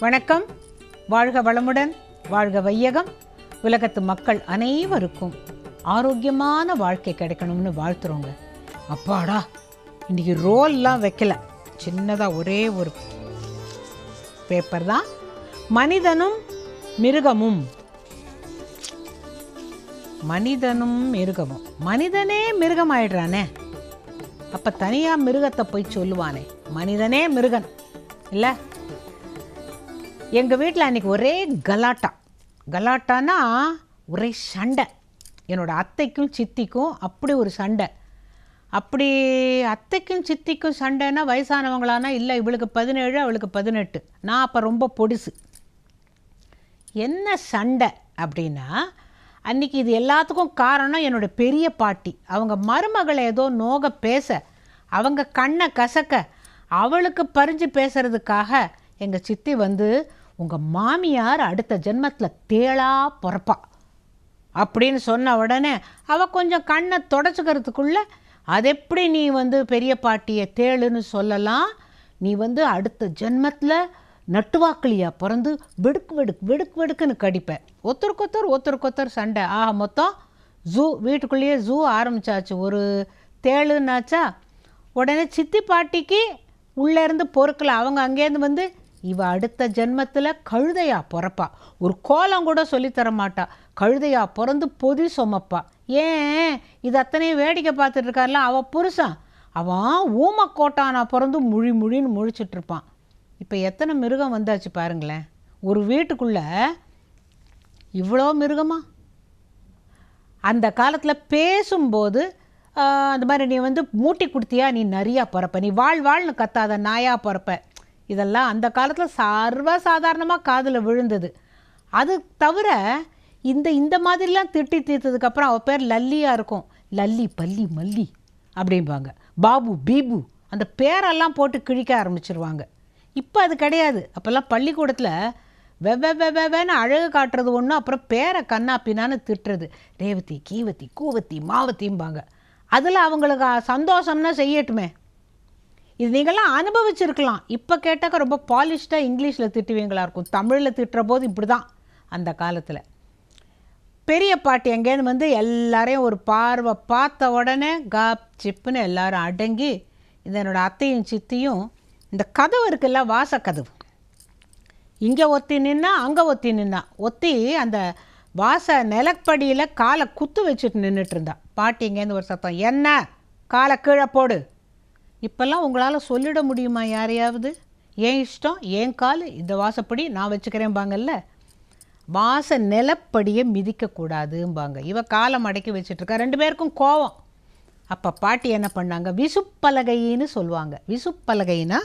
வணக்கம். வாழ்க வளமுடன் வாழ்க வையகம். உலகத்து மக்கள் அனைவருக்கும் ஆரோக்கியமான வாழ்க்கை கிடைக்கணும்னு வாழ்த்துறோங்க. அப்பாடா இன்னைக்கு ரோல்லாம் வைக்கல. சின்னதாக ஒரே ஒரு பேப்பர் தான் மனிதனும் மிருகமும். மனிதனும் மிருகமும். மனிதனே மிருகம் ஆயிடுறானே அப்போ தனியாக மிருகத்தை போய் சொல்லுவானே. மனிதனே மிருகன். இல்லை? எங்கள் வீட்டில் அன்றைக்கி ஒரே கலாட்டா. கலாட்டானா ஒரே சண்டை. என்னோடய அத்தைக்கும் சித்திக்கும் அப்படி ஒரு சண்டை. அப்படி அத்தைக்கும் சித்திக்கும் சண்டைனா வயசானவங்களானா இல்லை இவளுக்கு பதினேழு அவளுக்கு பதினெட்டு. நான் அப்போ ரொம்ப பொடிசு. என்ன சண்டை அப்படின்னா அன்றைக்கி இது எல்லாத்துக்கும் காரணம் என்னோட பெரிய பாட்டி. அவங்க மருமகளை ஏதோ நோக பேச அவங்க கண்ணை கசக்க அவளுக்கு பறிஞ்சு பேசுகிறதுக்காக எங்கள் சித்தி வந்து உங்கள் மாமியார் அடுத்த ஜென்மத்தில் தேளா பிறப்பா. அப்படின்னு சொன்ன உடனே அவள் கொஞ்சம் கண்ணை தொடச்சிக்கிறதுக்குள்ள அது எப்படி நீ வந்து பெரிய பாட்டியை தேளுன்னு சொல்லலாம்? நீ வந்து அடுத்த ஜென்மத்தில் நட்டுவாக்கிலியாக பிறந்து வெடுக்கு வெடுக்கு வெடுக்கு வெடுக்குன்னு கடிப்ப. ஒத்தருக்கொத்தர் ஒத்தருக்கொத்தர் சண்டை. ஆக மொத்தம் ஜூ வீட்டுக்குள்ளேயே ஜூ ஆரம்பித்தாச்சு ஒரு தேளுன்னாச்சா உடனே சித்தி பாட்டிக்கு உள்ளேருந்து பொறுக்கலை. அவங்க அங்கேருந்து வந்து இவ அடுத்த ஜென்மத்தில் கழுதையா பிறப்பா. ஒரு கோலம் கூட சொல்லித்தர மாட்டா கழுதையா பிறந்து பொதி சுமப்பா. ஏன்? இது அத்தனையும் வேடிக்கை பார்த்துட்டு இருக்கார்ல அவள் புருஷன். அவன் ஊமக்கோட்டானா பிறந்து முழி முழின்னு முழிச்சிட்டு இருப்பான் இப்போ எத்தனை மிருகம் வந்தாச்சு பாருங்களேன். ஒரு வீட்டுக்குள்ள இவ்வளோ மிருகமா? அந்த காலத்தில் பேசும்போது அந்த மாதிரி நீ வந்து மூட்டி கொடுத்தியா? நீ நிறையா பிறப்ப. நீ வாழ் வாழ்னு கத்தாத நாயாக பிறப்ப. இதெல்லாம் அந்த காலத்தில் சர்வ சாதாரணமாக காதில் விழுந்தது. அது தவிர இந்த இந்த மாதிரிலாம் திட்டி தீர்த்ததுக்கப்புறம் அவள் பேர் லல்லியாக இருக்கும். லல்லி பல்லி மல்லி அப்படிம்பாங்க. பாபு பீபு அந்த பேரெல்லாம் போட்டு கிழிக்க ஆரம்பிச்சிருவாங்க. இப்போ அது கிடையாது. அப்போல்லாம் பள்ளிக்கூடத்தில் வெவ வெவன்னு அழகு காட்டுறது ஒன்று அப்புறம் பேரை கண்ணா பின்னான்னு திட்டுறது. ரேவதி கீவத்தி கூவத்தி மாவத்திம்பாங்க அதில் அவங்களுக்கு சந்தோஷம்னா செய்யட்டுமே. இது நீங்களாம் அனுபவிச்சிருக்கலாம். இப்போ கேட்டாக்க ரொம்ப பாலிஷ்டாக இங்கிலீஷில் திட்டுவீங்களா இருக்கும். தமிழில் திட்டுற போது இப்படி தான் அந்த காலத்தில். பெரிய பாட்டி எங்கேருந்து வந்து எல்லாரையும் ஒரு பார்வை பார்த்த உடனே காப் சிப்புன்னு எல்லாரும் அடங்கி இந்த என்னோடய அத்தையும் சித்தியும் இந்த கதவு இருக்குல்ல வாசக்கதவு. இங்கே ஒத்தி நின்னா அங்கே ஒத்தி நின்னா ஒத்தி அந்த வாச நிலப்படியில் காலை குத்து வச்சுட்டு நின்றுட்டு இருந்தா. பாட்டி இங்கேருந்து ஒரு சத்தம் என்ன? காலை கீழே போடு. இப்போல்லாம் உங்களால் சொல்லிட முடியுமா யாரையாவது? ஏன் இஷ்டம்? ஏன் கால்? இந்த வாசப்படி நான் வச்சுக்கிறேன்பாங்கல்ல. வாச நிலப்படியை மிதிக்கக்கூடாதும்பாங்க இவ காலை மடக்கி வச்சுட்ருக்கா. ரெண்டு பேருக்கும் கோவம். அப்போ பாட்டி என்ன பண்ணாங்க? விசுப்பலகைன்னு சொல்லுவாங்க. விசுப்பலகைனா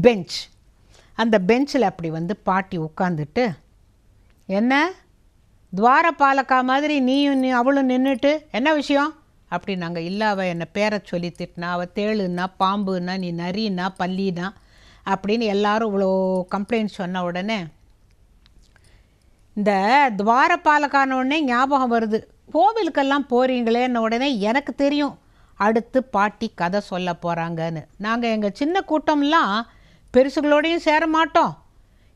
பெஞ்ச். அந்த பெஞ்சில் அப்படி வந்து பாட்டி உட்காந்துட்டு என்ன? துவாரபாலக்கா மாதிரி நீயும் நீ அவளும் நின்றுட்டு என்ன விஷயம்? அப்படின்னாங்க இல்லை அவள் என்னை பேரை சொல்லி திட்டினா அவள் தேளுன்னா பாம்புன்னா நீ நரின்னா பல்லினா அப்படின்னு எல்லாரும் இவ்வளோ கம்ப்ளைண்ட் சொன்ன உடனே இந்த துவாரபாலக்கான உடனே ஞாபகம் வருது. கோவிலுக்கெல்லாம் போகிறீங்களேன்ன உடனே எனக்கு தெரியும். அடுத்து பாட்டி கதை சொல்ல போகிறாங்கன்னு நாங்கள் எங்கள் சின்ன கூட்டம்லாம் பெருசுகளோடையும் சேர மாட்டோம்.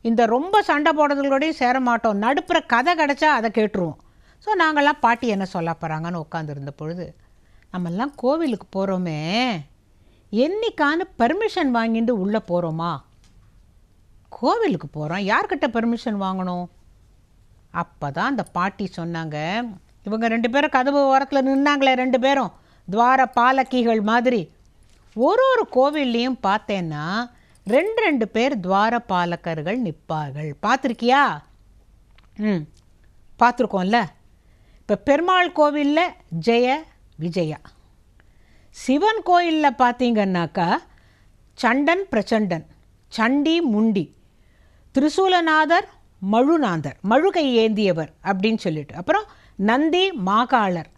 இந்த ரொம்ப சண்டை போடுறதுகளோடையும் சேர மாட்டோம். நடுப்புற கதை கிடச்சா அதை கேட்டுருவோம். ஸோ நாங்கள்லாம் பாட்டி என்ன சொல்ல போகிறாங்கன்னு உட்காந்துருந்த பொழுது நம்மெல்லாம் கோவிலுக்கு போகிறோமே என்னைக்கான பெர்மிஷன் வாங்கிட்டு உள்ளே போகிறோமா கோவிலுக்கு போகிறோம் யார்கிட்ட பெர்மிஷன் வாங்கணும்? அப்போ தான் அந்த பாட்டி சொன்னாங்க இவங்க ரெண்டு பேரும் கதவு ஓரத்தில் நின்னாங்களே ரெண்டு பேரும். துவார பாலக்கிகள் மாதிரி. ஒரு ஒரு கோவில்லையும் பார்த்தேன்னா ரெண்டு ரெண்டு பேர் துவார பாலக்கர்கள் நிற்பார்கள். பார்த்துருக்கியா? ம் பார்த்துருக்கோம்ல. இப்போ பெருமாள் கோவிலில் ஜெய விஜயா. சிவன் கோயிலில் பார்த்தீங்கன்னாக்கா சண்டன் பிரச்சண்டன் சண்டி முண்டி திரிசூலநாதர் மழுநாதர் மழுகை ஏந்தியவர் அப்படின்னு சொல்லிட்டு. அப்புறம் நந்தி மாகாளர்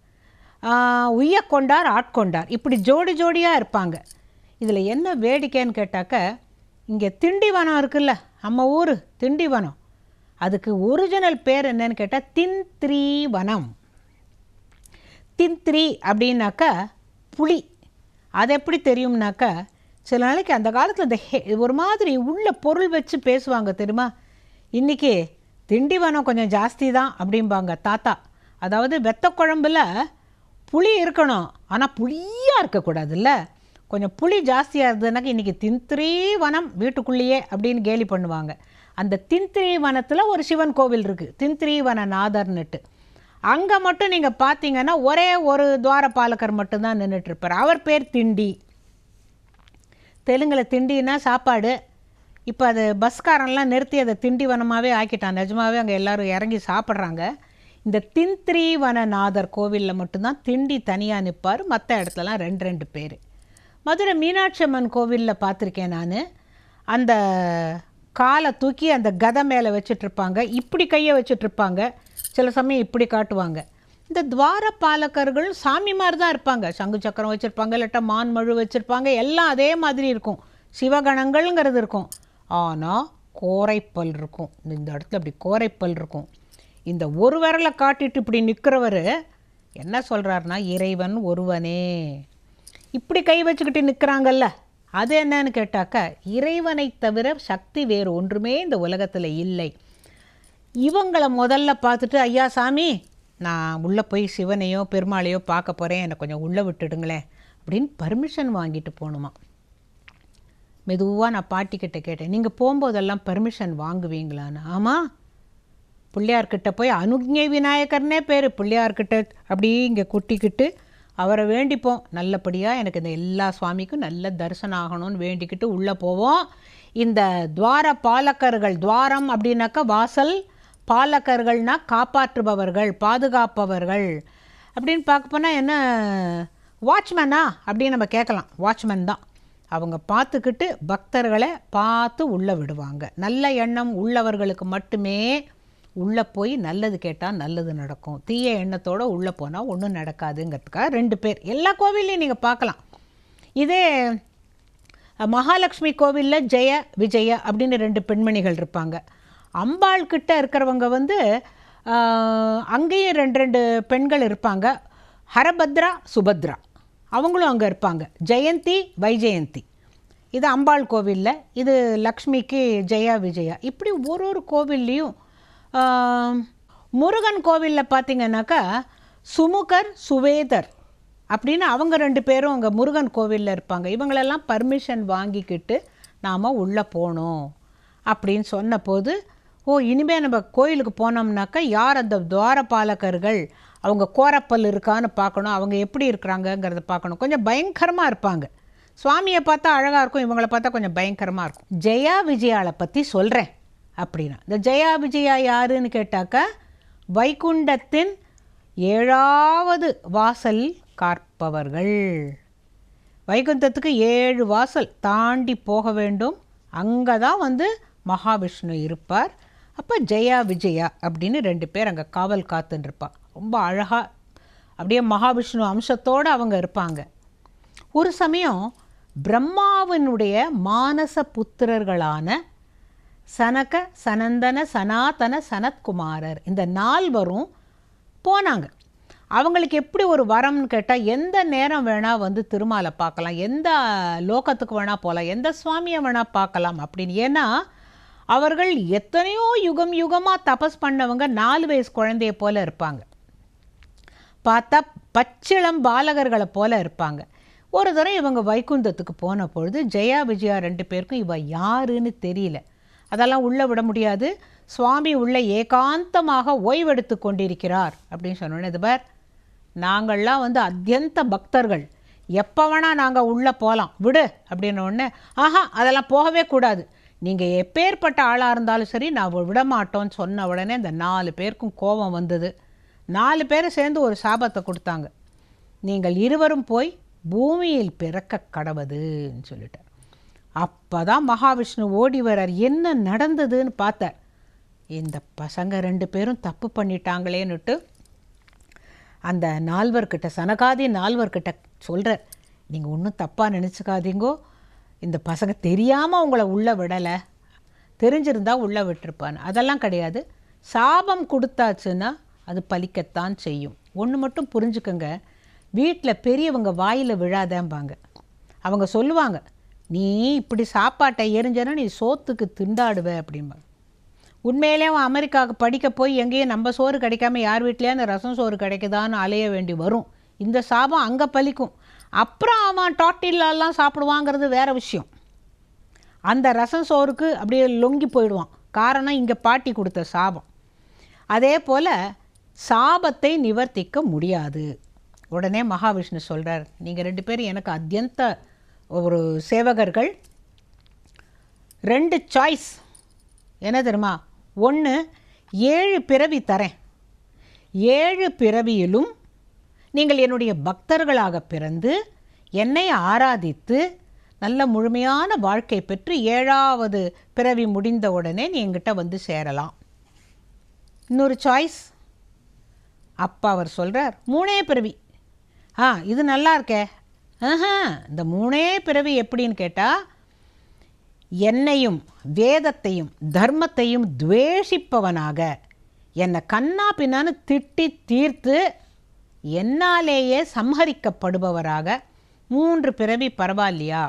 ஆஹ், உய்யக்கொண்டார் ஆட்கொண்டார் இப்படி ஜோடி ஜோடியாக இருப்பாங்க. இதில் என்ன வேடிக்கைன்னு கேட்டாக்க இங்கே திண்டிவனம் இருக்குல்ல நம்ம ஊர் திண்டிவனம். அதுக்கு ஒரிஜினல் பேர் என்னன்னு கேட்டால் தின்த்ரீவனம். தின்த்ரி அப்படின்னாக்கா புளி அது எப்படி தெரியும்னாக்கா சில நாளைக்கு அந்த காலத்தில் இந்த ஹே ஒரு மாதிரி உள்ள பொருள் வச்சு பேசுவாங்க தெரியுமா? இன்றைக்கி திண்டிவனம் கொஞ்சம் ஜாஸ்தி தான் அப்படிம்பாங்க தாத்தா. அதாவது வெத்த குழம்புல புளி இருக்கணும். ஆனால் புளியாக இருக்கக்கூடாதுல்ல. கொஞ்சம் புளி ஜாஸ்தியாக இருந்ததுனாக்கா இன்றைக்கி திந்திரி வனம் வீட்டுக்குள்ளேயே அப்படின்னு கேலி பண்ணுவாங்க. அந்த திந்திரி வனத்தில் ஒரு சிவன் கோவில் இருக்குது திந்திரி வனநாதர்னுட்டு அங்கே மட்டும் நீங்கள் பார்த்தீங்கன்னா ஒரே ஒரு துவாரபாலகர் மட்டும்தான் நின்றுட்டு இருப்பார் அவர் பேர் திண்டி. தெலுங்கில் திண்டின்னா சாப்பாடு. இப்போ அது பஸ்காரன்லாம் நிறுத்தி அதை திண்டிவனமாகவே ஆக்கிட்டான். நிஜமாவே அங்கே எல்லோரும் இறங்கி சாப்பிட்றாங்க. இந்த தின்த்ரீவனநாதர் கோவிலில் மட்டும்தான் திண்டி தனியாக நிற்பார் மற்ற இடத்துலலாம் ரெண்டு ரெண்டு பேர். மதுரை மீனாட்சி அம்மன் கோவிலில் பார்த்துருக்கேன் நான். அந்த காலை தூக்கி அந்த கதை மேலே வச்சிட்ருப்பாங்க இப்படி கையை வச்சிட்ருப்பாங்க சில சமயம் இப்படி காட்டுவாங்க. இந்த துவார பாலகர்கள் சாமி மாதிரி தான் இருப்பாங்க. சங்கு சக்கரம் வச்சுருப்பாங்க இல்லாட்டா மான் மழு வச்சுருப்பாங்க எல்லாம் அதே மாதிரி இருக்கும். சிவகணங்கள்ங்கிறது இருக்கும். ஆனால் கோரைப்பல் இருக்கும். இந்த இடத்துல அப்படி கோரைப்பல் இருக்கும். இந்த ஒரு விரலை காட்டிட்டு இப்படி நிற்கிறவர் என்ன சொல்கிறாருன்னா இறைவன் ஒருவனே. இப்படி கை வச்சுக்கிட்டு நிற்கிறாங்கல்ல அது என்னன்னு கேட்டாக்க இறைவனை தவிர சக்தி வேறு ஒன்றுமே இந்த உலகத்தில் இல்லை. இவங்களை முதல்ல பார்த்துட்டு ஐயா சாமி நான் உள்ளே போய் சிவனையோ பெருமாளையோ பார்க்க போகிறேன் என்னை கொஞ்சம் உள்ளே விட்டுடுங்களேன். அப்படின்னு பர்மிஷன் வாங்கிட்டு போகணுமா மெதுவாக நான் பாட்டிக்கிட்ட கேட்டேன் நீங்கள் போகும்போதெல்லாம் பர்மிஷன் வாங்குவீங்களான்னு? ஆமாம் பிள்ளையார்கிட்ட போய் அனுஜை விநாயகர்னே பேர் பிள்ளையார்கிட்ட அப்படி இங்கே குட்டிக்கிட்டு அவரை வேண்டிப்போம். நல்லபடியாக எனக்கு இந்த எல்லா சுவாமிக்கும் நல்ல தரிசனம் ஆகணும்னு வேண்டிக்கிட்டு உள்ளே போவோம். இந்த துவார பாலக்கர்கள் துவாரம் அப்படின்னாக்கா வாசல் பாலகர்கள்னால் காப்பாற்றுபவர்கள் பாதுகாப்பவர்கள். அப்படின்னு பார்க்க போனால் என்ன வாட்ச்மேனா அப்படின்னு நம்ம கேட்கலாம். வாட்ச்மேன் தான். அவங்க பார்த்துக்கிட்டு பக்தர்களை பார்த்து உள்ளே விடுவாங்க. நல்ல எண்ணம் உள்ளவர்களுக்கு மட்டுமே உள்ளே போய் நல்லது கேட்டால் நல்லது நடக்கும். தீய எண்ணத்தோடு உள்ளே போனால் ஒன்றும் நடக்காதுங்கிறதுக்காக ரெண்டு பேர். எல்லா கோவில்லையும் நீங்கள் பார்க்கலாம். இதே மகாலட்சுமி கோவிலில் ஜெய விஜய அப்படின்னு ரெண்டு பெண்மணிகள் இருப்பாங்க. அம்பாள் கிட்ட இருக்கிறவங்க வந்து அங்கேயும் ரெண்டு ரெண்டு பெண்கள் இருப்பாங்க. ஹரபத்ரா சுபத்ரா. அவங்களும் அங்கே இருப்பாங்க. ஜெயந்தி வைஜெயந்தி. இது அம்பாள் கோவிலில். இது லக்ஷ்மிக்கு ஜெயா விஜயா. இப்படி ஒரு ஒரு கோவில்லையும் முருகன் கோவிலில் பார்த்திங்கனாக்கா சுமுகர் சுவேதர் அப்படின்னு அவங்க ரெண்டு பேரும் அங்கே முருகன் கோவிலில் இருப்பாங்க. இவங்களெல்லாம் பர்மிஷன் வாங்கிக்கிட்டு நாம் உள்ளே போகணும் அப்படின்னு சொன்னபோது ஓ இனிமேல் நம்ம கோயிலுக்கு போனோம்னாக்கா யார் அந்த துவாரபாலகர்கள்? அவங்க கோரப்பல் இருக்கான்னு பார்க்கணும். அவங்க எப்படி இருக்கிறாங்கங்கிறத பார்க்கணும். கொஞ்சம் பயங்கரமாக இருப்பாங்க. சுவாமியை பார்த்தா அழகாக இருக்கும். இவங்களை பார்த்தா கொஞ்சம் பயங்கரமாக இருக்கும். ஜெயா விஜயாவை பற்றி சொல்கிறேன் அப்படின்னா. இந்த ஜெயா விஜயா யாருன்னு கேட்டாக்கா வைகுண்டத்தின் ஏழாவது வாசல் காற்பவர்கள் வைகுண்டத்துக்கு ஏழு வாசல் தாண்டி போக வேண்டும். அங்கே தான் வந்து மகாவிஷ்ணு இருப்பார். அப்போ ஜெயா விஜயா அப்படின்னு ரெண்டு பேர் அங்கே காவல் காத்துன்னு ரொம்ப அழகாக அப்படியே மகாவிஷ்ணு அம்சத்தோடு அவங்க இருப்பாங்க. ஒரு சமயம் பிரம்மாவினுடைய மானச புத்திரர்களான சனக சனந்தன சனாதன சனத்குமாரர் இந்த நால்வரும் போனாங்க. அவங்களுக்கு எப்படி ஒரு வரம்னு கேட்டால் எந்த நேரம் வேணால் வந்து திருமாலை பார்க்கலாம் எந்த லோகத்துக்கு வேணால் போகலாம் எந்த சுவாமியை வேணால் பார்க்கலாம் அப்படின்னு. ஏன்னா அவர்கள் எத்தனையோ யுகம் யுகமாக தபஸ் பண்ணவங்க நாலு வயசு குழந்தைய போல இருப்பாங்க. பார்த்தா பச்சிளம் பாலகர்களை போல இருப்பாங்க. ஒரு தடவை இவங்க வைகுந்தத்துக்கு போன பொழுது ஜெயா விஜயா ரெண்டு பேருக்கும் இவ யாருன்னு தெரியல. அதெல்லாம் உள்ளே விட முடியாது. சுவாமி உள்ளே ஏகாந்தமாக ஓய்வெடுத்து கொண்டிருக்கிறார் அப்படின்னு சொன்னோன்னே இது பார் நாங்கள்லாம் வந்து அத்தியந்த பக்தர்கள். எப்போ வேணால் நாங்கள் உள்ளே போகலாம் விடு அப்படின்னோடனே ஆஹா அதெல்லாம் போகவே கூடாது. நீங்கள் எப்பேற்பட்ட ஆளாக இருந்தாலும் சரி நான் விடமாட்டோன்னு சொன்ன உடனே இந்த நாலு பேருக்கும் கோபம் வந்தது. நாலு பேரை சேர்ந்து ஒரு சாபத்தை கொடுத்தாங்க. நீங்கள் இருவரும் போய் பூமியில் பிறக்க கடவுதுன்னு சொல்லிட்டார். அப்போ தான் மகாவிஷ்ணு ஓடி வரார். என்ன நடந்ததுன்னு பார்த்தார். இந்த பசங்க ரெண்டு பேரும் தப்பு பண்ணிட்டாங்களேன்னுட்டு அந்த நால்வர்கிட்ட சனகாதி நால்வர்கிட்ட சொல்கிறார் நீங்கள் ஒன்றும் தப்பாக நினச்சிக்காதீங்கோ. இந்த பசங்க தெரியாமல் உங்களை உள்ளே விடலை. தெரிஞ்சிருந்தால் உள்ளே விட்டுருப்பான்னு. அதெல்லாம் கிடையாது. சாபம் கொடுத்தாச்சுன்னா அது பலிக்கத்தான் செய்யும். ஒன்று மட்டும் புரிஞ்சுக்கோங்க. வீட்டில் பெரியவங்க வாயில் விழாதேம்பாங்க. அவங்க சொல்லுவாங்க நீ இப்படி சாப்பாட்டை எரிஞ்சனா நீ சோத்துக்கு திண்டாடுவ அப்படிம்பாங்க. உண்மையிலே அவன் அமெரிக்காவுக்கு படிக்க போய் எங்கேயும் நம்ம சோறு கிடைக்காம யார் வீட்லேயே அந்த ரசம் சோறு கிடைக்குதான்னு அலைய வேண்டி வரும். இந்த சாபம் அங்கே பலிக்கும் அப்புறம் அவன் டாட்டில்லாம் சாப்பிடுவாங்கிறது வேறு விஷயம். அந்த ரசம் சோறுக்கு அப்படியே லொங்கி போயிடுவான். காரணம் இங்கே பாட்டி கொடுத்த சாபம். அதே போல் சாபத்தை நிவர்த்திக்க முடியாது. உடனே மகாவிஷ்ணு சொல்கிறார் நீங்கள் ரெண்டு பேரும் எனக்கு அத்தியந்த ஒரு சேவகர்கள். ரெண்டு சாய்ஸ் என்ன தெரியுமா? ஒன்று ஏழு பிறவி தரேன். ஏழு பிறவியிலும் நீங்கள் என்னுடைய பக்தர்களாக பிறந்து என்னை ஆராதித்து நல்ல முழுமையான வாழ்க்கை பெற்று ஏழாவது பிறவி முடிந்த உடனே நீ என்கிட்ட வந்து சேரலாம். இன்னொரு சாய்ஸ் அப்பா அவர் சொல்கிறார் மூணே பிறவி. ஆ இது நல்லா இருக்கே. ஆஹா இந்த மூணே பிறவி எப்படின்னு கேட்டால் என்னையும் வேதத்தையும் தர்மத்தையும் துவேஷிப்பவனாக என்னை கண்ணா பின்னான்னு திட்டி தீர்த்து என்னாலேயே சம்ஹரிக்கப்படுபவராக மூன்று பிறவி பரவாயில்லையா?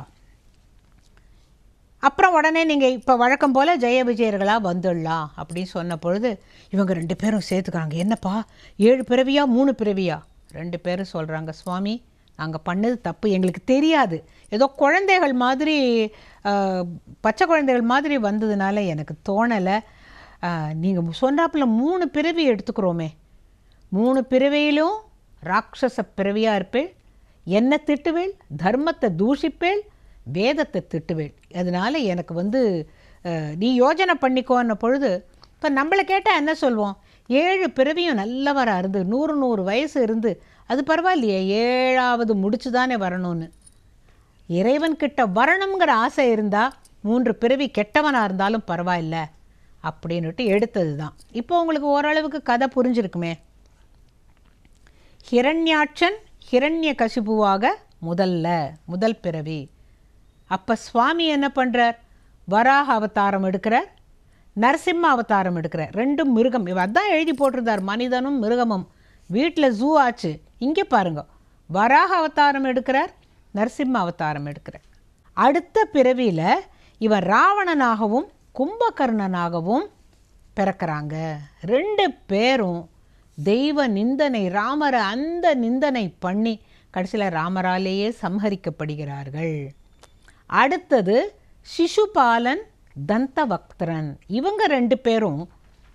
அப்புறம் உடனே நீங்கள் இப்போ வழக்கம் போல் ஜெய விஜயர்களாக வந்துடலாம் அப்படின்னு சொன்ன பொழுது இவங்க ரெண்டு பேரும் சேர்த்துக்கிறாங்க. என்னப்பா? ஏழு பிறவியா மூணு பிறவியா? ரெண்டு பேரும் சொல்கிறாங்க சுவாமி நாங்கள் பண்ணது தப்பு. எங்களுக்கு தெரியாது. ஏதோ குழந்தைகள் மாதிரி பச்சை குழந்தைகள் மாதிரி வந்ததுனால எனக்கு தோணலை. நீங்கள் சொன்னாப்புல மூணு பிறவி எடுத்துக்கிறோமே. மூணு பிறவியிலும் ராட்சச பிறவியாக இருப்பேள். என்னை திட்டுவேள் தர்மத்தை தூஷிப்பேள் வேதத்தை திட்டுவேள். அதனால் எனக்கு வந்து நீ யோஜனை பண்ணிக்கோன்ன பொழுது இப்போ நம்மளை கேட்டால் என்ன சொல்வோம்? ஏழு பிறவியும் நல்லவராக இருந்து நூறு நூறு வயசு இருந்து அது பரவாயில்லையே ஏழாவது முடிச்சு தானே வரணும்னு இறைவன்கிட்ட வரணுங்கிற ஆசை இருந்தால் மூன்று பிறவி கெட்டவனாக இருந்தாலும் பரவாயில்ல அப்படின்னுட்டு எடுத்தது தான் இப்போ உங்களுக்கு ஓரளவுக்கு கதை புரிஞ்சிருக்குமே. ஹிரண்யாட்சன் ஹிரண்ய கசிபுவாக முதல்ல முதல் பிறவி. அப்போ சுவாமி என்ன பண்ணுறார் வராக அவதாரம் எடுக்கிறார் நரசிம்ம அவதாரம் எடுக்கிறார். ரெண்டும் மிருகம். இவ அதான் எழுதி போட்டிருந்தார் மனிதனும் மிருகமும். வீட்டில் ஜூ ஆச்சு. இங்கே பாருங்க. வராக அவதாரம் எடுக்கிறார் நரசிம்ம அவதாரம் எடுக்கிறார். அடுத்த பிறவியில் இவன் ராவணனாகவும் கும்பகர்ணனாகவும் பிறக்கிறாங்க. ரெண்டு பேரும் தெய்வ நிந்தனை ராமரை அந்த நிந்தனை பண்ணி கடைசியில் ராமராலேயே சம்ஹரிக்கப்படுகிறார்கள். அடுத்தது சிசுபாலன் தந்தவக்திரன். இவங்க ரெண்டு பேரும்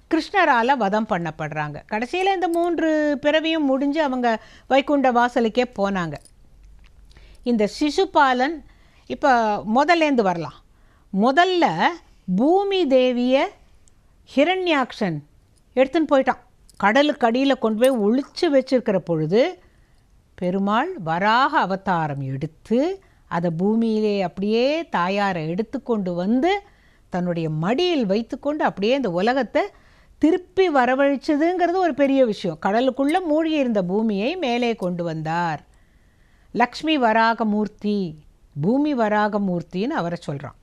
கிருஷ்ணரால் வதம் பண்ணப்படுறாங்க. கடைசியில் இந்த மூன்று பிறவியும் முடிஞ்சு அவங்க வைகுண்ட வாசலுக்கே போனாங்க. இந்த சிசுபாலன் இப்போ முதல்லேருந்து வரலாம். முதல்ல பூமி தேவியை ஹிரண்யாக்ஷன் எடுத்துன்னு போயிட்டான். கடலுக்கு அடியில் கொண்டு போய் ஒளிச்சு வச்சிருக்கிற பொழுது பெருமாள் வராக அவதாரம் எடுத்து அதை பூமியிலே அப்படியே தாயாரை எடுத்துக்கொண்டு வந்து தன்னுடைய மடியில் வைத்துக்கொண்டு அப்படியே இந்த உலகத்தை திருப்பி வரவழைச்சதுங்கிறது ஒரு பெரிய விஷயம். கடலுக்குள்ளே மூழ்கி இருந்த பூமியை மேலே கொண்டு வந்தார். லக்ஷ்மி வராக மூர்த்தி பூமி வராக மூர்த்தின்னு அவரை சொல்கிறான்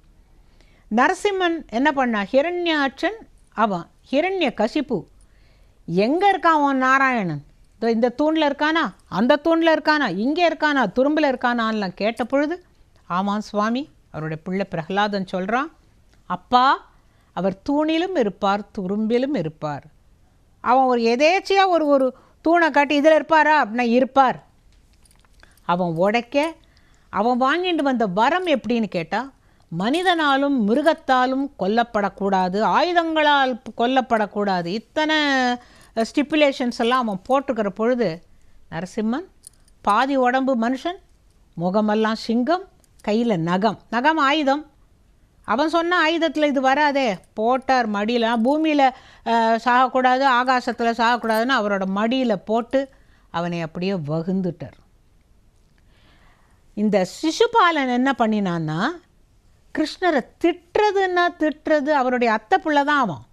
நரசிம்மன் என்ன பண்ணா ஹிரண்யாட்சன் அவன் ஹிரண்ய கசிப்பு எங்கே இருக்கான் அவன் நாராயணன்? இதோ இந்த தூணில் இருக்கானா? அந்த தூணில் இருக்கானா? இங்கே இருக்கானா? துரும்பில் இருக்கானான்லாம் கேட்ட பொழுது ஆமாம் சுவாமி அவருடைய பிள்ளை பிரகலாதன் சொல்கிறான் அப்பா அவர் தூணிலும் இருப்பார் துரும்பிலும் இருப்பார். அவன் ஒரு எதேச்சியாக ஒரு ஒரு தூணை காட்டி இதில் இருப்பாரா? அப்படின்னா இருப்பார். அவன் உடைக்க அவன் வாங்கிட்டு வந்த வரம் எப்படின்னு கேட்டால் மனிதனாலும் மிருகத்தாலும் கொல்லப்படக்கூடாது ஆயுதங்களால் கொல்லப்படக்கூடாது. இத்தனை ஸ்டிப்புலேஷன்ஸ் எல்லாம் அவன் போட்டுக்கிற பொழுது நரசிம்மன் பாதி உடம்பு மனுஷன் முகமெல்லாம் சிங்கம் கையில் நகம். நகம் ஆயுதம். அவன் சொன்ன ஆயுதத்தில் இது வராதே. போட்டார் மடியில். பூமியில் சாகக்கூடாது ஆகாசத்தில் சாகக்கூடாதுன்னு அவரோட மடியில் போட்டு அவனை அப்படியே வகுந்துட்டார். இந்த சிசுபாலன் என்ன பண்ணினான்னா கிருஷ்ணரை திட்டுறதுன்னா திட்டுறது அவருடைய அத்தை பிள்ளை தான் அவன்.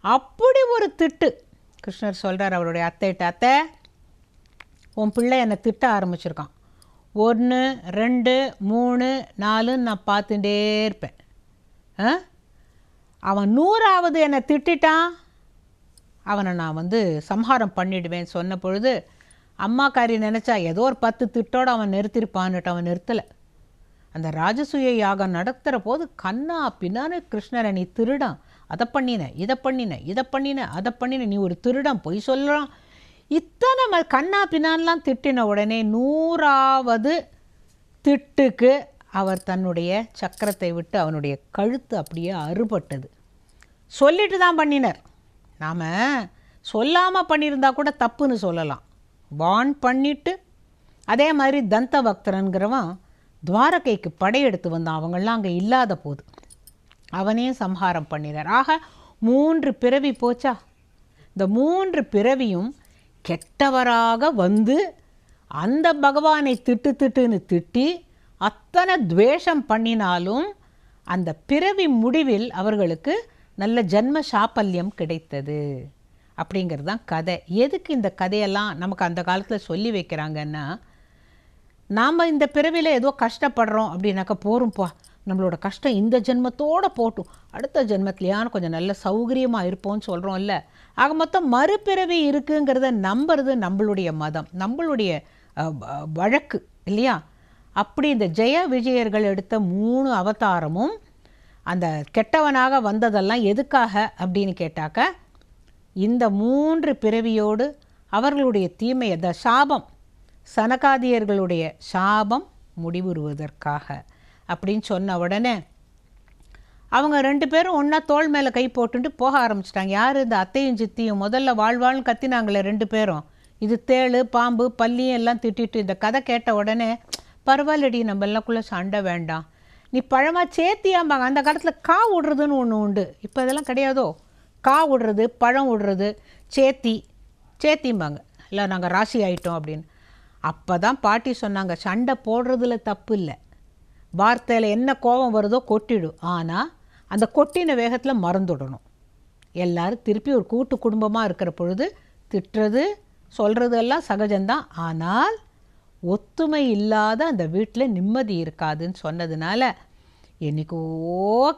அப்படி ஒரு திட்டு. கிருஷ்ணர் சொல்கிறார் அவருடைய அத்தைகிட்ட அத்தை உன் பிள்ளை என்னை திட்ட ஆரம்பிச்சிருக்கான். ஒன்று ரெண்டு மூணு நாலுன்னு நான் பார்த்துட்டே இருப்பேன். ஆ? அவன் நூறாவது என்னை திட்டிட்டான். அவனை நான் வந்து சம்ஹாரம் பண்ணிடுவேன் சொன்ன பொழுது அம்மாக்காரி நினச்சா ஏதோ ஒரு பத்து திட்டோடு அவன் நிறுத்திருப்பான்னுட்டு அவன் நிறுத்தலை. அந்த ராஜசூய யாகம் நடத்துகிற போது கண்ணா பின்னான்னு கிருஷ்ணரை நீ திருடான். அதை பண்ணின இதை பண்ணின இதை பண்ணின அதை பண்ணின நீ ஒரு திருடம் பொய் சொல்லலாம். இத்தனை ம கண்ணா பின்னான்லாம் திட்டின உடனே நூறாவது திட்டுக்கு அவர் தன்னுடைய சக்கரத்தை விட்டு அவனுடைய கழுத்து அப்படியே அறுபட்டது. சொல்லிட்டு தான் பண்ணினர். நாம் சொல்லாமல் பண்ணியிருந்தா கூட தப்புன்னு சொல்லலாம். வான் பண்ணிட்டு அதே மாதிரி தந்த பக்தரன்கிறவன் துவாரகைக்கு படையெடுத்து வந்தான். அவங்களாம் அங்கே இல்லாத போது. அவனையும் சம்ஹாரம் பண்ணினார். ஆக மூன்று பிறவி போச்சா? இந்த மூன்று பிறவியும் கெட்டவராக வந்து அந்த பகவானை திட்டு திட்டுன்னு திட்டி அத்தனை துவேஷம் பண்ணினாலும் அந்த பிறவி முடிவில் அவர்களுக்கு நல்ல ஜன்ம சாப்பல்யம் கிடைத்தது. அப்படிங்கிறது தான் கதை. எதுக்கு இந்த கதையெல்லாம் நமக்கு அந்த காலத்தில் சொல்லி வைக்கிறாங்கன்னா நாம் இந்த பிறவியில் ஏதோ கஷ்டப்படுறோம் அப்படின்னாக்கா போரும்ப்பா நம்மளோட கஷ்டம் இந்த ஜென்மத்தோடு போட்டும். அடுத்த ஜென்மத்திலையான கொஞ்சம் நல்ல சௌகரியமாக இருப்போம்னு சொல்கிறோம்ல ஆக மொத்தம் மறுபிறவி இருக்குங்கிறத நம்புறது நம்மளுடைய மதம் நம்மளுடைய வழக்கு இல்லையா? அப்படி இந்த ஜெய விஜயர்கள் எடுத்த மூணு அவதாரமும் அந்த கெட்டவனாக வந்ததெல்லாம் எதுக்காக அப்படின்னு கேட்டாக்க இந்த மூன்று பிறவியோடு அவர்களுடைய தீமை அந்த சாபம் சனகாதியர்களுடைய சாபம் முடிவுறுவதற்காக. அப்படின்னு சொன்ன உடனே அவங்க ரெண்டு பேரும் ஒன்றா தோள் மேலே கை போட்டுட்டு போக ஆரம்பிச்சிட்டாங்க. யார்? இந்த அத்தையும் சித்தியும். முதல்ல வாழ்வாள்னு கத்தினாங்களே ரெண்டு பேரும். இது தேள் பாம்பு பல்லியும் எல்லாம் திட்டிட்டு இந்த கதை கேட்ட உடனே பரவாயில்லடி நம்ம எல்லாக்குள்ளே சண்டை வேண்டாம். நீ பழமாக சேர்த்தியாம்பாங்க அந்த காலத்தில் கா விடுறதுன்னு ஒன்று உண்டு. இப்போ இதெல்லாம் கிடையாதோ? கா விடுறது பழம் விடுறது சேத்தி சேத்திம்பாங்க. இல்லை நாங்கள் ராசி ஆயிட்டோம் அப்படின்னு. அப்போ தான் பாட்டி சொன்னாங்க சண்டை போடுறதுல தப்பு இல்லை. வார்த்தையில் என்ன கோபம் வருதோ கொட்டிடும். ஆனால் அந்த கொட்டின வேகத்தில் மறந்துடணும். எல்லாரும் திருப்பி ஒரு கூட்டு குடும்பமாக இருக்கிற பொழுது திட்டுறது சொல்கிறது எல்லாம் சகஜம்தான். ஆனால் ஒத்துமை இல்லாத அந்த வீட்டில் நிம்மதி இருக்காதுன்னு சொன்னதுனால என்றைக்கோ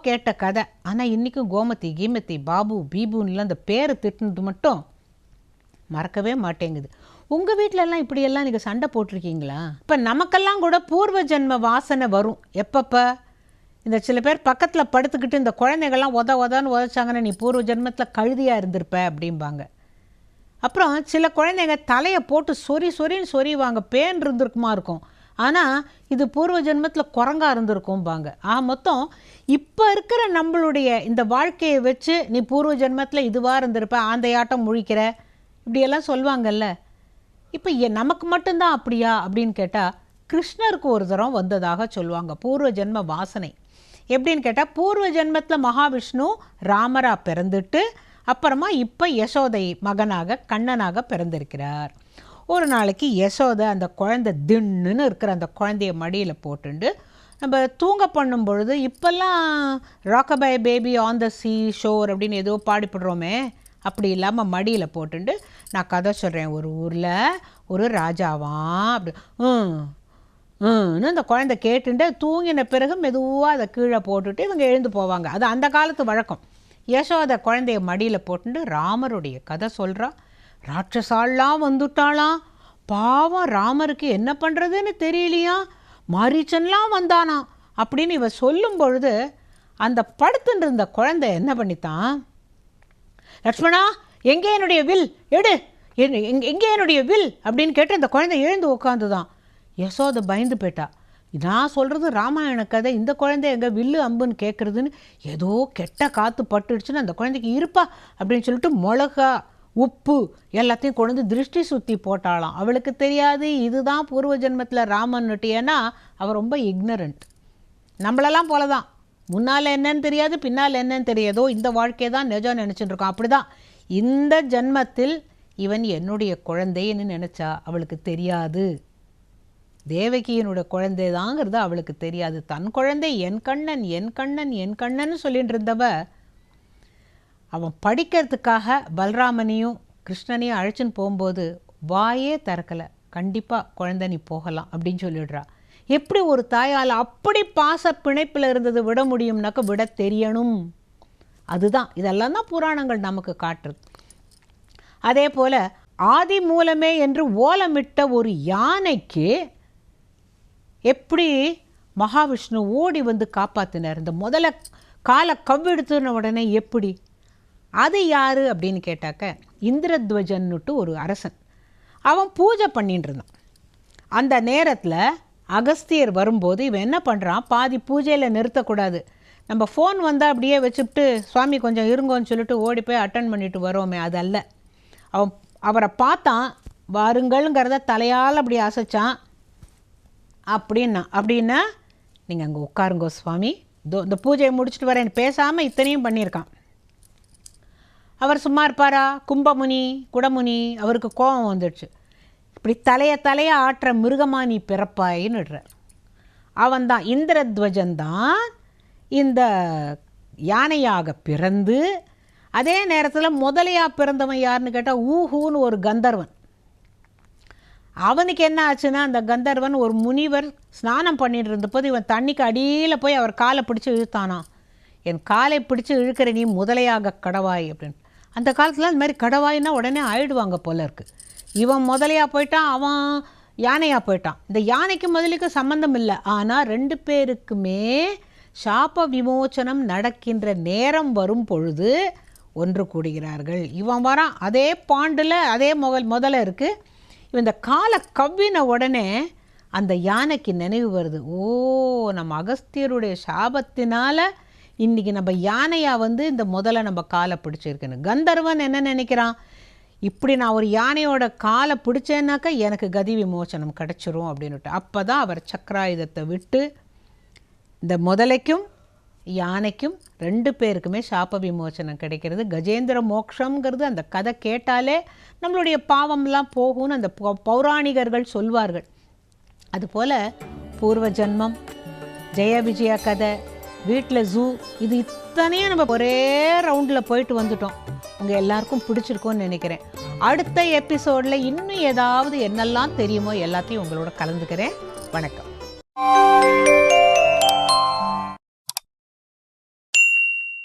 கேட்ட கதை. ஆனால் இன்றைக்கும் கோமதி கீமதி பாபு பீபுன்லாம் அந்த பேரை திட்டுனது மட்டும் மறக்கவே மாட்டேங்குது. உங்கள் வீட்டிலலாம் இப்படியெல்லாம் நீங்கள் சண்டை போட்டிருக்கீங்களா? இப்போ நமக்கெல்லாம் கூட பூர்வ ஜென்ம வாசனை வரும். எப்பப்போ? இந்த சில பேர் பக்கத்தில் படுத்துக்கிட்டு இந்த குழந்தைகள்லாம் உத உதன்னு உதச்சாங்கன்னா நீ பூர்வ ஜென்மத்தில் கழுதியாக இருந்திருப்ப அப்படிம்பாங்க. அப்புறம் சில குழந்தைங்க தலையை போட்டு சொறி சொறின்னு சொறிவாங்க. பேன் இருந்திருக்குமா இருக்கும். ஆனால் இது பூர்வ ஜென்மத்தில் குரங்காக இருந்திருக்கும்பாங்க. ஆ மொத்தம் இப்போ இருக்கிற நம்மளுடைய இந்த வாழ்க்கையை வச்சு நீ பூர்வ ஜென்மத்தில் இதுவாக இருந்திருப்ப ஆந்தையாட்டம் முழிக்கிற இப்படியெல்லாம் சொல்லுவாங்கல்ல. இப்போ எ- நமக்கு மட்டும்தான் அப்படியா? அப்படின்னு கேட்டால் கிருஷ்ணருக்கு ஒரு தரம் வந்ததாக சொல்லுவாங்க. பூர்வ ஜென்ம வாசனை. எப்படின்னு கேட்டால் பூர்வ ஜென்மத்தில் மகாவிஷ்ணு ராமரா பிறந்துட்டு அப்புறமா இப்போ யசோதை மகனாக கண்ணனாக பிறந்திருக்கிறார். ஒரு நாளைக்கு யசோதை அந்த குழந்தை தின்னுன்னு இருக்கிற அந்த குழந்தைய மடியில் போட்டுண்டு நம்ம தூங்க பண்ணும் பொழுது இப்போல்லாம் rockabye baby on the seashore அப்படின்னு ஏதோ பாடிப்படுறோமே அப்படி இல்லாமல் மடியில் போட்டுண்டு நான் கதை சொல்கிறேன் ஒரு ஊரில் ஒரு ராஜாவாம் அப்படி ம் ம்னு அந்த குழந்தை கேட்டுட்டு தூங்கின பிறகு மெதுவாக அதை கீழே போட்டுட்டு இவங்க எழுந்து போவாங்க. அது அந்த காலத்து வழக்கம். யசோத குழந்தைய மடியில் போட்டுட்டு ராமருடைய கதை சொல்கிறா ராட்சசாலாம் வந்துட்டாளாம் பாவம் ராமருக்கு என்ன பண்ணுறதுன்னு தெரியலையா? மாரீச்சன்லாம் வந்தானா? அப்படின்னு இவ சொல்லும் பொழுது அந்த படுத்துட்டு இருந்த குழந்தை என்ன பண்ணித்தான்? லக்ஷ்மணா எங்கே என்னுடைய வில்? எடு. என்- எங்க- எங்கே என்னுடைய வில்? அப்படின்னு கேட்டு இந்த குழந்தை எழுந்து உட்காந்து தான் யசோ யசோதை பயந்து போயிட்டா. நான் சொல்கிறது ராமாயண கதை இந்த குழந்தை எங்கே வில்லு அம்புன்னு கேட்குறதுன்னு ஏதோ கெட்ட காற்று பட்டுடுச்சுன்னு அந்த குழந்தைக்கு இருப்பா அப்படின்னு சொல்லிட்டு மிளகா உப்பு எல்லாத்தையும் கொண்டு வந்து திருஷ்டி சுற்றி போட்டாளாம். அவளுக்கு தெரியாது இதுதான் பூர்வ ஜென்மத்தில் ராமன் ஏன்னா அவள் ரொம்ப இக்னரண்ட் நம்மளெல்லாம் போல தான் முன்னால் என்னன்னு தெரியாது பின்னால் என்னன்னு தெரியாதோ இந்த வாழ்க்கையை தான் நிஜம் நினச்சிட்டு இருக்கோம் அப்படி தான் இந்த ஜென்மத்தில் இவன் என்னுடைய குழந்தைன்னு நினச்சா அவளுக்கு தெரியாது. தேவகியினுடைய குழந்தை தாங்கிறது அவளுக்கு தெரியாது. தன் குழந்தை என் கண்ணன் என் கண்ணன் என் கண்ணன்னு சொல்லிட்டு இருந்தவ அவன் படிக்கிறதுக்காக பல்ராமனையும் கிருஷ்ணனையும் அழைச்சின்னு போகும்போது வாயே திறக்கலை. கண்டிப்பாக குழந்தை நீ போகலாம் அப்படின்னு சொல்லிடுறா. எப்படி ஒரு தாயால் அப்படி பாச பிணைப்பில் இருந்தது விட முடியும்னாக்க விட தெரியணும். அதுதான். இதெல்லாம் தான் புராணங்கள் நமக்கு காட்டுறது. அதே போல் ஆதி மூலமே என்று ஓலமிட்ட ஒரு யானைக்கு எப்படி மகாவிஷ்ணு ஓடி வந்து காப்பாற்றினார் இந்த முதல்ல காலை கவ்வெடுத்துன உடனே எப்படி? அது யார் அப்படின்னு கேட்டாக்க இந்திரத்வஜன்னுட்டு ஒரு அரசன். அவன் பூஜை பண்ணிட்டு இருந்தான். அந்த நேரத்தில் அகஸ்தியர் வரும்போது இவன் என்ன பண்ணுறான் பாதி பூஜையில் நிறுத்தக்கூடாது. நம்ம ஃபோன் வந்தால் அப்படியே வச்சுட்டு சுவாமி கொஞ்சம் இருங்கோன்னு சொல்லிட்டு ஓடி போய் அட்டன் பண்ணிட்டு வரோமே. அது அல்ல. அவன் அவரை பார்த்தான். வாருங்கள்ங்கிறத தலையால் அப்படி அசைச்சான். அப்படின்னா அப்படின்னா நீங்கள் அங்கே உட்காருங்கோ சுவாமி. இதோ இந்த பூஜையை முடிச்சுட்டு வரேன். பேசாமல் இத்தனையும் பண்ணியிருக்கான். அவர் சும்மா இருப்பாரா? கும்பமுனி குடமுனி அவருக்கு கோபம் வந்துடுச்சு. இப்படி தலைய தலைய ஆற்ற மிருகமா நீ பிறப்பாயின்னுடுற அவன்தான் இந்திரத்வஜன்தான் இந்த யானையாக பிறந்து அதே நேரத்தில் முதலையாக பிறந்தவன் யாருன்னு கேட்டால் ஊஹூன்னு ஒரு கந்தர்வன். அவனுக்கு என்ன ஆச்சுன்னா அந்த கந்தர்வன் ஒரு முனிவர் ஸ்நானம் பண்ணிட்டு இருந்தபோது இவன் தண்ணிக்கு அடியில் போய் அவர் காலை பிடிச்சி இழுத்தானாம் என் காலை பிடிச்சி இழுக்கிற நீ முதலையாக கடவாய் அப்படின்னு. அந்த காலத்தில் அந்த மாதிரி கடவாய்னா உடனே ஆயிடுவாங்க போல இருக்குது இவன் முதலையா போயிட்டான் அவன் யானையாக போயிட்டான். இந்த யானைக்கு முதலுக்கு சம்மந்தம் இல்லை. ஆனால் ரெண்டு பேருக்குமே சாப விமோச்சனம் நடக்கின்ற நேரம் வரும் பொழுது ஒன்று கூடுகிறார்கள். இவன் வரான் அதே பாண்டில் அதே முதல் முதல்ல இருக்குது இவன் இந்த காலை கவ்வின உடனே அந்த யானைக்கு நினைவு வருது. ஓ நம்ம அகஸ்தியருடைய சாபத்தினால் இன்னைக்கு நம்ம யானையாக வந்து இந்த முதல்ல நம்ம காலை பிடிச்சிருக்குன்னு. கந்தர்வன் என்ன நினைக்கிறான்? இப்படி நான் ஒரு யானையோட காலை பிடிச்சேன்னாக்கா எனக்கு கதி விமோசனம் கிடச்சிரும் அப்படின்னுட்டு. அப்போ தான் அவர் சக்கராயுதத்தை விட்டு இந்த முதலைக்கும் யானைக்கும் ரெண்டு பேருக்குமே சாப விமோசனம் கிடைக்கிறது. கஜேந்திர மோக்ஷங்கிறது அந்த கதை கேட்டாலே நம்மளுடைய பாவம்லாம் போகும்னு அந்த பௌராணிகர்கள் சொல்வார்கள். அதுபோல் பூர்வ ஜென்மம் ஜெய விஜயா கதை வீட்டில் ஜூ இது இத்தனையும் நம்ம ஒரே ரவுண்டில் போயிட்டு வந்துட்டோம். உங்கள் எல்லாருக்கும் பிடிச்சிருக்கும்னு நினைக்கிறேன். அடுத்த எபிசோடில் இன்னும் ஏதாவது என்னெல்லாம் தெரியுமோ எல்லாத்தையும் உங்களோட கலந்துக்கிறேன். வணக்கம்.